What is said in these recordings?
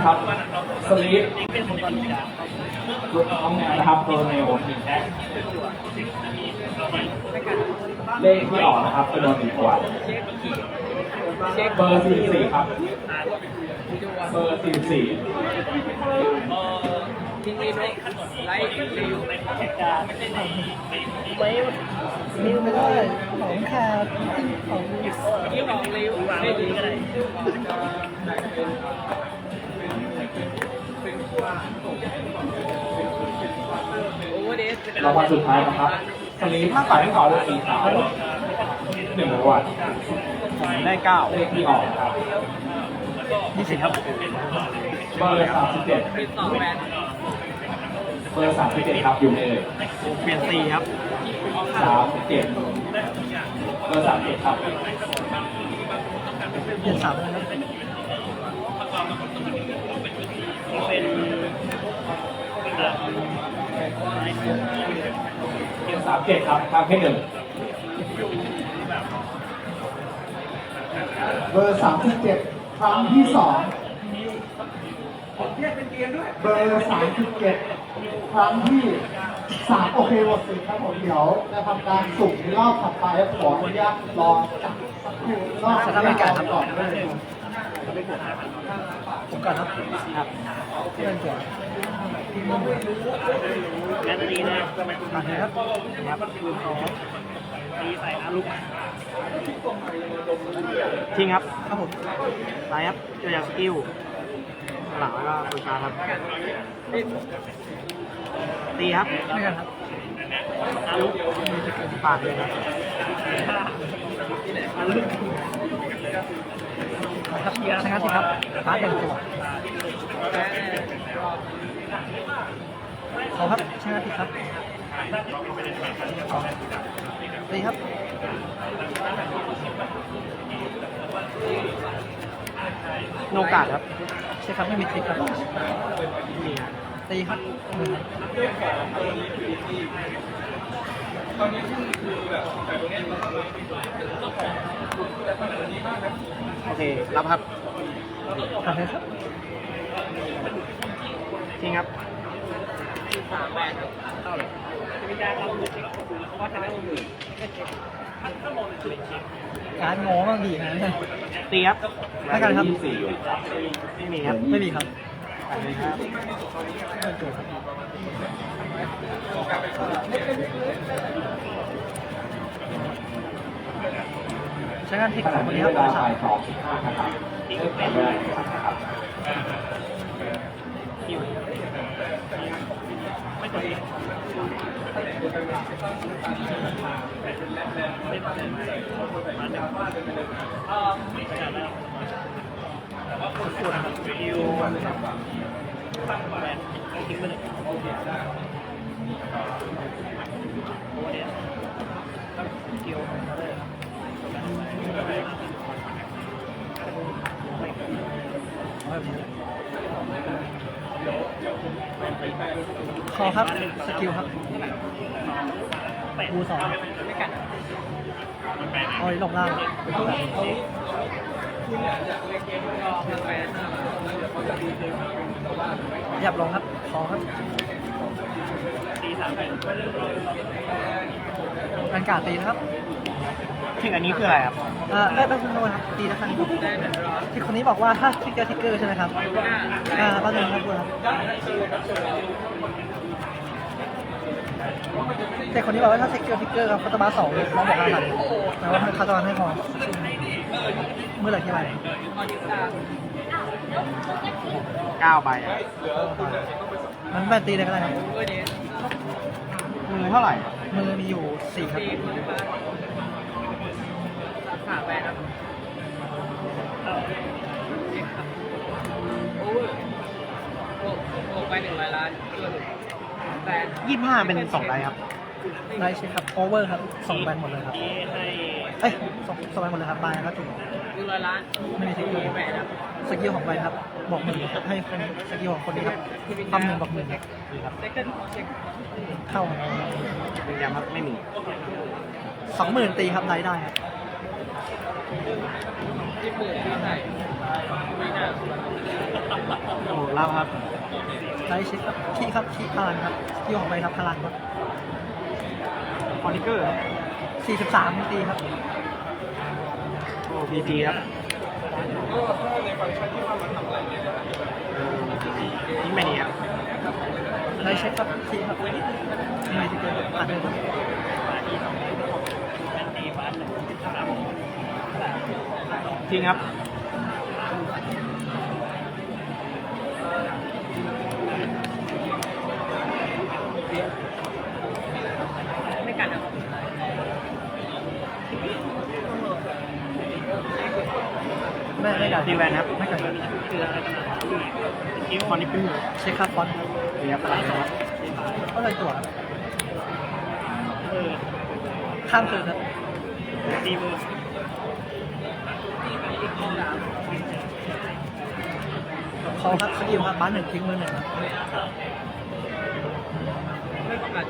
นะครับสลีปลูกน้องแมวนะครับโดนเมลเลขที่ออกนะครับจำนวนหนึ่งตัวเบอร์สี่สี่ครับ เบอร์สี่สี่ทิ้งรีบไลไลฟ์รีวิวเหตุการณ์ไม่ใช่ในในลืมไปเลยของขาของที่ของรีวิวไม่ดีก็ได้โอเวอร์เดส รางวัลสุดท้ายนะครับสลีปถ้าขายไม่ต่อเลยสีขาวหนึ่งรางวัลได้เก้าเลขที่ออกนะครับยี่สิบครับเบอร์สามสิบเจ็ดติดต่อแบรนด์เบอร์สามสิบเจ็ดครับอยู่ในเอ่ยเปลี่ยนสีครับสามสิบเจ็ดเบอร์สามสิบเจ็ดครับเจ็ดสามนะครับามเจ็ดครับทางเพศหนึ่งเบอร์สามสิบเจ็ดครั้งที่สองเบอร์สามสิบเจ็ดครั้งที่สามโอเคหมดสิครับผมเดี๋ยวจะทำการสุ่มในรอบถัดไปขออนุญาตรอจับสักครู่รอบสถานการณ์ครับก่อนด้วยผมก่อนครับ แอนนีนะผ่านเลยครับครับตีใส่อาลุกทิ้งครับครับผมไลครับเจอจากสกิลหลังแล้วก็บูชาครับตีครับไม่กันครับอารุกปาดเลยครับอาลุกครับชนะสิครับฟ้าหนึ่งตัว ขอครับชนะสิครับตีครับโนกาดครับใช่ครับไม่มีทริคครับนี่ครับตีครับหนึ่งครับโอเครับครับ ผ่านเลยครับทิ้งครับสามแบรนด์เข้าเลยมีการเราดูเช็คเพราะว่าทำให้เราดูถ้าถ้ามองในจุดเช็คการงอบ้างดีนะเนี่ยตีครับไม่กันครับยี่สี่อยู่ไม่มีครับ ไม่มีครับปาดเลยครับเพื่อนเกี่ยวครับใช้งานเทคขขณะองคนนี้นี้คเวรับลาสาบ่ามยสองสิบห้านะครับเริ่มทำได้นะครับ ไม่ตัวเองไม่ตัวเองมาจากเอ่อไม่ขนาดนั้นแต่ว่าคนส่วนวิวตั้งแบรนด์ทิ้งไปเลยโอเคได้โอ้เนี่ยเกี่ยว เลยคอครับ สกิลครับบูสองไม่กัดเอาไว้ลงล่างหยับลงครับคอครับตีสามแปดอันการตีนะครับ ทิ้งอันนี้คืออะไรครับ เอ่อได้แป๊บนึงนะครับตีนะครับที่คนนี้บอกว่าถ้าทริกเกอร์ทริกเกอร์ใช่ไหมครับอ่าแป๊บนึงครับคุณครับแต่คนนี้บอกว่าถ้าทริกเกอร์ทริกเกอร์ครับเขาจะมาสองน้องบอกห้าพันแต่ว่าเขาจะมาให้พอเมื่อไหร่ที่ไหนเก้าใบอะมันแบนตีเลยก็ได้ครับมือเท่าไหร่มือมีอยู่สี่ครับ โอเวอร์โอ้โหไปหนึ่งร้อยล้านตัวหนึ่งแปดยี่สิบห้าเป็นสองใบครับไลท์เช็คครับโอเวอร์ครับสองแบนหมดเลยครับให้เอ้ยสองสองแบนหมดเลยครับบายครับจุดหนึ่งร้อยล้านไม่มีทริกเกอร์แปดครับสกิลของใบครับ บอกหนึ่งครับให้คนสกิลของคนนี้ครับทำหนึ่งบอกหนึ่งครับดีครับเซ็คันด์เช็คเข้าเป็นยังครับไม่มีสองหมื่นตีครับไลท์ได้ครับ โอ้โหรับครับไลท์เช็คครับขี้ครับขี้พลังครับขี้ของไปครับพลังครับคอนิเกอร์ครับสี่สิบสามตีครับโอ้พีพีครับทิ้งไปนี่ครับไลท์เช็คครับขี้ครับไม่ที่เกิดอ่านเลยครับ ทิ้งครับไม่กันอะไม่ไม่กัดตีแวนครับไม่กัดคืออะไรกันอะคิวคอนิเกอร์เช็คครับฟอนต์ครับเรียบร้อยครับก็เลยตัวครับเออข้ามคืนครับดีมือ คอครับสกิลครับบ้านหนึ่งทิ้งมือหนึ่งครับไม่กัน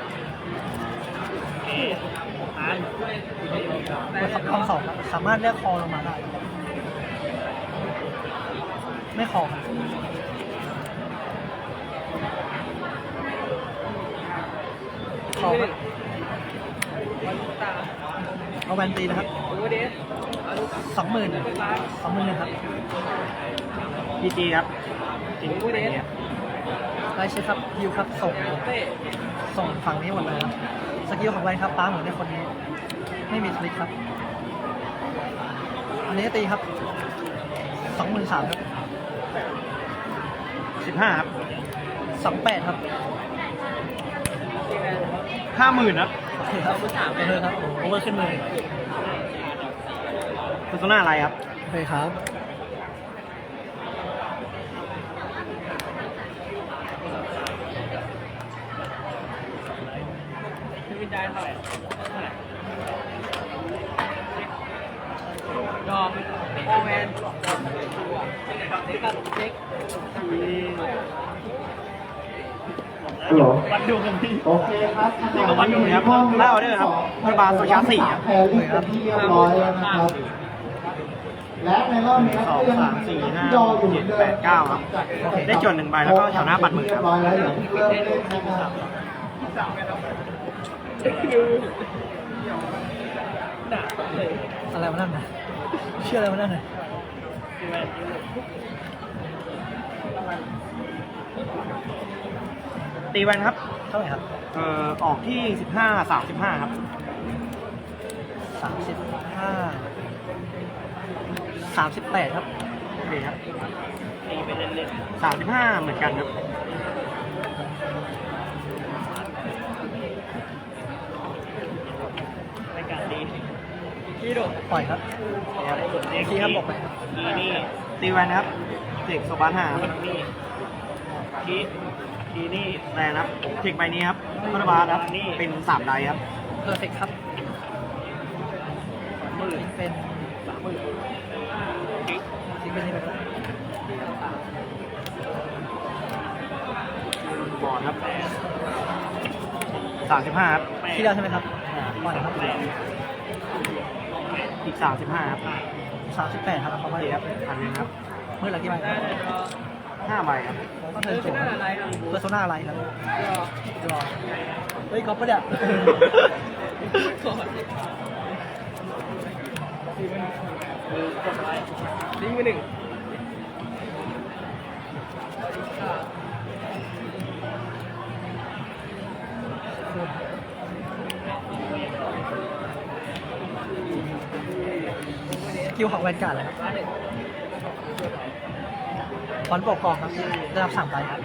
เออ่านเปิดครับคำสองครับสามารถเรียกคอลงมาได้ไม่คอครับคอครับเอาแวนตีนะครับ สสองหมื่นสองหมื่นหนึ่งครับพีจีครับทิ้งไปนี่ครับไลท์เช็คครับฮิวครับส่งเต้ส่งฝั่งนี้หมดเลยครับสกิลของแวนครับป้าเหมือนในคนนี้ไม่มีสลิกครับ อันนี้ตีครับสองหมื่นสามครับสิบห้าครับสองแปดครับห้าหมื่นครับโอเคครับโอเคครับโอเวอร์ขึ้นมือ เพอร์โซนาอะไรครับโอเคครับคือวินได้เท่าไหร่เท่าไหร่ยอมโอเวนเช็คกับเช็คฮัลโหลวันดูกันพี่โอเคครับนี่ก็วัดอยู่นะครับเล่าด้วยครับรัฐบาลโซชาร์จสี่ครับแพรรี่เป็นที่เรียบร้อยแล้วนะครับ และในรอบนี้สองสามสี่ห้าหกเจ็ดแปดเก้าครับได้จดหนึ่งใบแล้วก็แถวหน้าบัตรหมื่นเรีคยรับบร้อยแล้วเดี๋ยวเริ่มเล่นนะครับด่าเลยอะไรวะนั่นนะเชื่ออะไรวะนั่นนะคือแวนตีแวนครับ เท่าไหร่ครับ เอ่อ ออกที่สิบห้าสามสิบห้าครับสามสิบห้า สามสิบแปดครับโอเคครับตีไปเล่นสามสิบห้าเหมือนกันครับๆรายการดีพี่โดดปล่อยครับทีครับบอกไปนี่นี่ตีแวนครับเด็กโซบาร์ห้าครับนี่ทีทีนี่แรงครับเทคใบนี้ครับรัฐบาลครับเป็นสามไดครับเพอร์เฟกครับมือเป็น บบอลครับสามสิบห้าครับที่แล้วใช่ไหมครับปล่อยครับอีกสามสิบห้าครับสามสิบแปดครับเขาโอไปเคครับพันหนึ่งครับ เมื่อไหร่กี่ใบครับห้าใบครับก็เอเทิอร์นเป็โจนทอะไรอะเพอร์โซนาอะไรครับรอเฮ้ยก๊อปปะเนี่ย ก่อนเออกดอะไรทิ้งไปหนึ่งคิวของแวนการ์ดเลยครับฟอนต์ปกกองครับได้รับสามใบครับ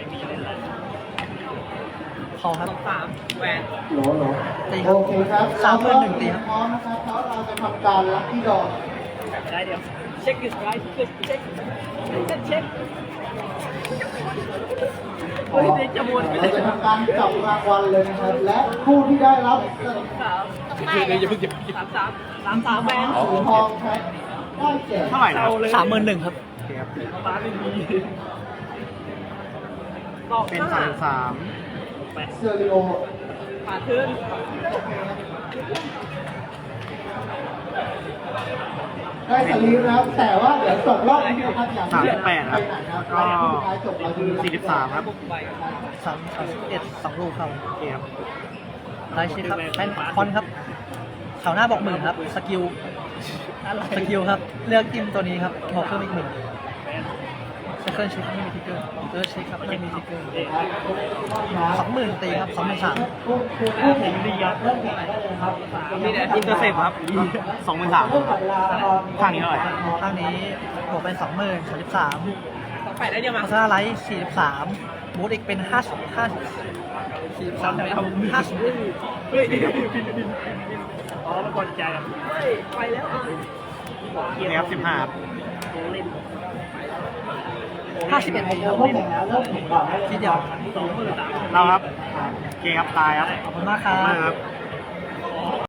คอครับสามแหวนโหลโหลตีครับโอเคครับสามหมื่นหนึ่งตีครับ พร้อมนะครับแล้วเราจะทำการลัคกี้ดอก ได้เดียวเช็คดิสไรเช็คเช็คเช็คเช็คเฮ้ยเดจะวนไปเราเลยจะทำการจับรางวัลเลยนะครับ และผู้ที่ได้รับสามสามสามสามสามแหวนสีทองครับได้แก่เท่าไหร่นะสามหมื่นหนึ่งครับโอเคครับร้านไม่มีต่อเป็นสามสามเซอริโอ ผ่านขึ้น ได้สลีปนะครับ แต่ว่าเดี๋ยวจบรอบนี้นะครับอย่างสามสิบแปดครับไปไหนครับก็สุดท้ายจบเราจะสี่สิบสามครับสามสามสิบเอ็ดสองลูกครับโอเคครับไลท์เช็คครับแอนคอนครับแถวหน้าบอกหมื่นครับ สกิล สกิลครับ เลือกจิ้มตัวนี้ครับบอกเพิ่มอีกหนึ่ งเช็คเกิลเช็คไม่มีทิกเกอร์ทิกเกอร์เช็คครับไม่มีทิกเกอร์สองหมื่นตีครับสองหมื่นสามผมดีครับเริ่มแข่งได้เลยอินเตอร์เซปครับสองหมื่นสามข้างนี้เท่าไหร่ข้างนี้บวกเป็นสองหมื่นสามสิบสามไปได้ยังมาพัฒนาไลท์สี่สิบสามบูทอีกเป็นห้าสิบห้าสี่สิบสามห้าสิบเฮ้ยอ๋อมากดใจอะไปแล้วนี่ครับสิบห้าครับ ห้าสิบเอ็ดตีครับเริ่งแล้วเริ่มแข่งก่อนได้เลยทีเดียวสองหมื่นสามเราครับ โอเคครับ ตายครับ ขอบคุณมากครัขอบคุณมากครับ